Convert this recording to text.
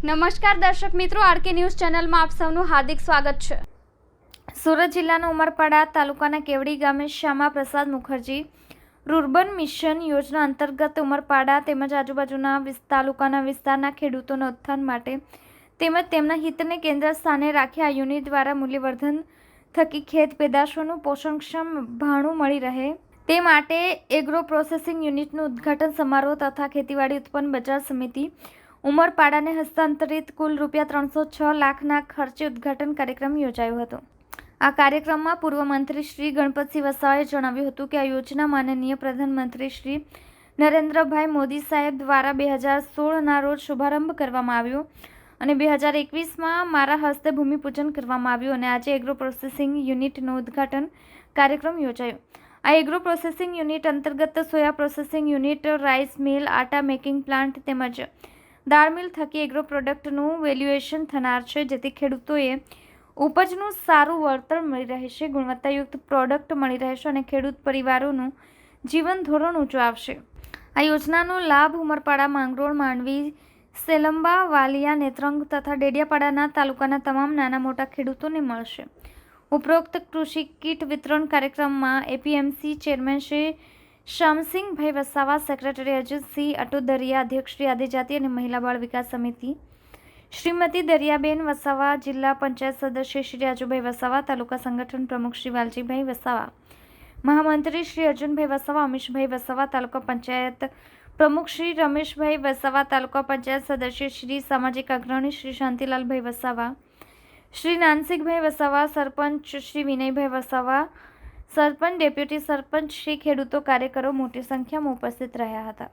નમસ્કાર દર્શક મિત્રો, આરકે ન્યૂઝ ચેનલમાં આપ સૌનું હાર્દિક સ્વાગત છે. સુરત જિલ્લાના ઉમરપાડા તાલુકાના કેવડી ગામે શ્યામા પ્રસાદ મુખર્જી રૂરબન મિશન યોજના અંતર્ગત ઉમરપાડા તેમજ આજુબાજુના તાલુકાના વિસ્તારના ખેડૂતોના ઉત્થાન માટે તેમજ તેમના હિતને કેન્દ્ર સ્થાને રાખી આ યુનિટ દ્વારા મૂલ્યવર્ધન થકી ખેત પેદાશોનું પોષણક્ષમ ભાણું મળી રહે. તે માટે એગ્રો પ્રોસેસિંગ યુનિટનું ઉદ્ઘાટન સમારોહ તથા ખેતીવાડી ઉત્પન્ન બજાર સમિતિ ઉમરપાડાને હસ્તાંતરિત કુલ રૂપિયા ત્રણસો છ લાખના ખર્ચે ઉદ્ઘાટન કાર્યક્રમ યોજાયો હતો. આ કાર્યક્રમમાં પૂર્વ મંત્રી શ્રી ગણપતસિંહ વસાવાએ જણાવ્યું હતું કે આ યોજના માનનીય પ્રધાનમંત્રી શ્રી નરેન્દ્રભાઈ મોદી સાહેબ દ્વારા બે હજાર સોળના રોજ શુભારંભ કરવામાં આવ્યો અને બે હજાર એકવીસમાં મારા હસ્તે ભૂમિપૂજન કરવામાં આવ્યું અને આજે એગ્રો પ્રોસેસિંગ યુનિટનું ઉદ્ઘાટન કાર્યક્રમ યોજાયો. આ એગ્રો પ્રોસેસિંગ યુનિટ અંતર્ગત soya processing unit, rice mill, atta making plant તેમજ દાળ મિલ થકી એગ્રો પ્રોડક્ટનું વેલ્યુએશન થનાર છે, જેથી ખેડૂતોએ ઉપજનું સારું વળતર મળી રહેશે, ગુણવત્તાયુક્ત પ્રોડક્ટ મળી રહેશે અને ખેડૂત પરિવારોનું જીવન ધોરણ ઊંચું આવશે. આ યોજનાનો લાભ ઉમરપાડા માંગરોળ, માંડવી, સેલંબા, વાલિયા, નેત્રંગ તથા ડેડિયાપાડાના તાલુકાના તમામ નાના મોટા ખેડૂતોને મળશે. ઉપરોક્ત કૃષિ કીટ વિતરણ કાર્યક્રમમાં APMC chairman Shri Shyamsinhbhai Vasava secretary Ajitsinh Atodariya અધ્યક્ષ શ્રી આદિજાતિ અને મહિલા બાળ વિકાસ સમિતિ. શ્રીમતી દરિયાબેન વસાવા, જિલ્લા પંચાયત સદસ્ય શ્રી રાજુભાઈ વસાવા, તાલુકા સંગઠન પ્રમુખ શ્રી વાલજીભાઈ વસાવા. મહામંત્રી શ્રી અર્જુનભાઈ વસાવા, અમીશભાઈ વસાવા, તાલુકા પંચાયત પ્રમુખ શ્રી રમેશભાઈ વસાવા, તાલુકા પંચાયત સદસ્ય શ્રી સામાજિક અગ્રણી શ્રી શાંતિલાલભાઈ વસાવા. શ્રી નાનસિંહભાઈ વસાવા, સરપંચ શ્રી વિનયભાઈ વસાવા સરપંચ ડેપ્યુટી સરપંચ શ્રી ખેડૂતો કાર્યકરો મોટી સંખ્યામાં ઉપસ્થિત રહ્યા હતા.